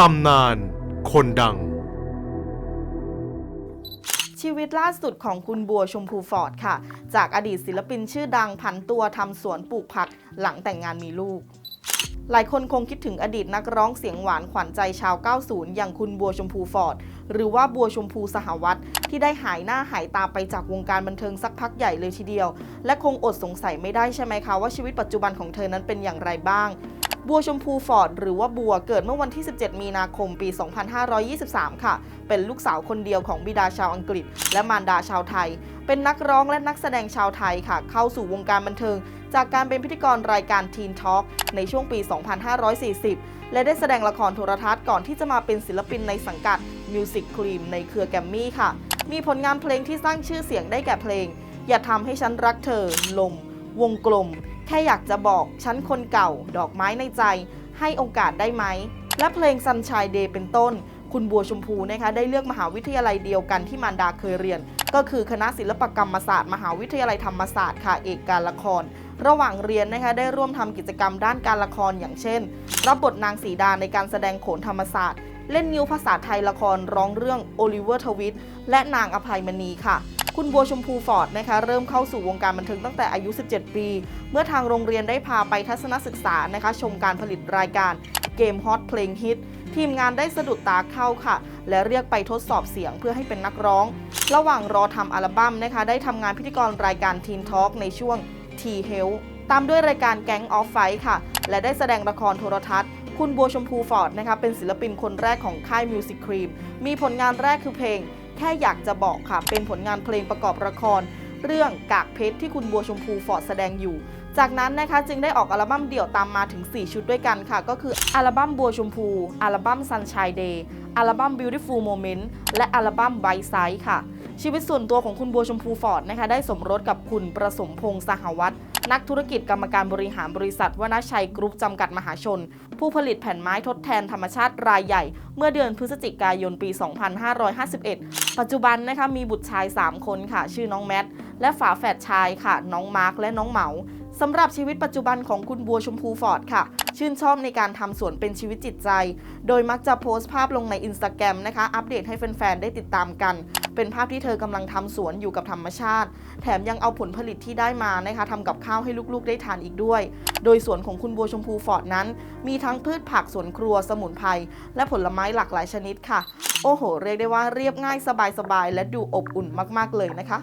ตำนาน คนดัง ชีวิตล่าสุดของคุณบัวชมพูฟอร์ดค่ะ จากอดีตศิลปินชื่อดังผันตัวทำสวนปลูกผักหลังแต่งงานมีลูก หลายคนคงคิดถึงอดีตนักร้องเสียงหวานขวัญใจชาว 90 อย่างคุณบัวชมพูฟอร์ด หรือว่าบัวชมพูสหวัตที่ได้หายหน้าหายตาไปจากวงการบันเทิงสักพักใหญ่เลยทีเดียว และคงอดสงสัยไม่ได้ใช่ไหมคะว่าชีวิตปัจจุบันของเธอนั้นเป็นอย่างไรบ้าง บัวชมพูฟอร์ดหรือว่าบัวเกิดเมื่อวันที่ 17 มีนาคมปี 2523 ค่ะ เป็นลูกสาวคนเดียวของบิดาชาวอังกฤษ และมารดาชาวไทย เป็นนักร้องและนักแสดงชาวไทยค่ะ เข้าสู่วงการบันเทิง จากการเป็นพิธีกรรายการ Teen Talk ในช่วงปี 2540 และได้แสดงละครโทรทัศน์ก่อนที่จะมาเป็นศิลปินในสังกัด Music Cream ในเครือแกรมมี่ค่ะ มีผลงานเพลงที่สร้างชื่อเสียงได้แก่เพลง อย่าทำให้ฉันรักเธอ ลม วงกลม ค่อยากจะบอกฉันคนเก่า ดอกไม้ในใจ ให้โอกาสได้ไหม และเพลง Sunshine Day เป็นต้น คุณบัวชมพูนะคะได้เลือกมหาวิทยาลัยเดียวกันที่มารดาเคยเรียน ก็คือคณะศิลปกรรมศาสตร์ มหาวิทยาลัยธรรมศาสตร์ค่ะเอกการละคร ระหว่างเรียนนะคะได้ร่วมทำกิจกรรมด้านการละครอย่างเช่น รับบทนางสีดาในการแสดงโขนธรรมศาสตร์ เล่นนิ้วภาษาไทยละครร้องเรื่องโอลิเวอร์ทวิตและนางอภัยมณีค่ะ คุณบัวชมพูฟอร์ดนะคะเริ่มเข้าสู่วงการบันเทิงตั้งแต่อายุ 17 ปี เมื่อทางโรงเรียนได้พาไปทัศนศึกษานะคะ ชมการผลิตรายการเกมฮอตเพลงฮิตทีมงานได้สะดุดตาเข้าค่ะ และเรียกไปทดสอบเสียงเพื่อให้เป็นนักร้อง ระหว่างรอทำอัลบั้มนะคะ ได้ทำงานพิธีกรรายการ Teen Talk ในช่วง T Health ตามด้วยรายการแก๊งออฟไฟค่ะ และได้แสดงละครโทรทัศน์ คุณบัวชมพูฟอร์ดนะคะเป็นศิลปินคนแรกของค่าย Music Cream มีผลงานแรกคือเพลง แค่อยากจะบอกค่ะ เป็นผลงานเพลงประกอบละคร เรื่องกากเพชรที่คุณบัวชมพูฟอร์ดแสดงอยู่ จากนั้นนะคะจึงได้ออกอัลบั้มเดี่ยวตามมาถึง 4 ชุดด้วยกันค่ะ ก็คืออัลบั้มบัวชมพู อัลบั้ม Sunshine Day อัลบั้ม Beautiful Moment และอัลบั้ม By Side ค่ะ ชีวิตส่วนตัวของคุณบัวชมพูฟอร์ดนะคะได้สมรสกับคุณประสมพงษ์สหวัตร นักธุรกิจกรรมการบริหารบริษัทวนาชัยกรุ๊ปจำกัดมหาชน ผู้ผลิตแผ่นไม้ทดแทนธรรมชาติรายใหญ่ เมื่อเดือนพฤศจิกายนปี 2551 ปัจจุบันนะคะมีบุตรชาย 3 คนค่ะ ชื่อน้องแมท และฝาแฝดชายค่ะ น้องมาร์คและน้องเหมาสำหรับชีวิตปัจจุบันของคุณบัวชมพูฟอร์ดค่ะ ชื่นชอบในการทำสวนเป็นชีวิตจิตใจ โดยมักจะโพสต์ภาพลงในอินสตาแกรมนะคะ อัปเดตให้แฟนๆ ได้ติดตามกัน เป็นภาพที่เธอกำลังทำสวนอยู่กับธรรมชาติ แถมยังเอาผลผลิตที่ได้มานะคะทำกับข้าวให้ลูกๆได้ทานอีกด้วย โดยสวนของคุณบัวชมพูฟอร์ดนั้น มีทั้งพืชผักสวนครัวสมุนไพรและผลไม้หลากหลายชนิดค่ะ โอ้โห เรียกได้ว่าเรียบง่ายสบายๆและดูอบอุ่นมาก ๆ เลยนะคะ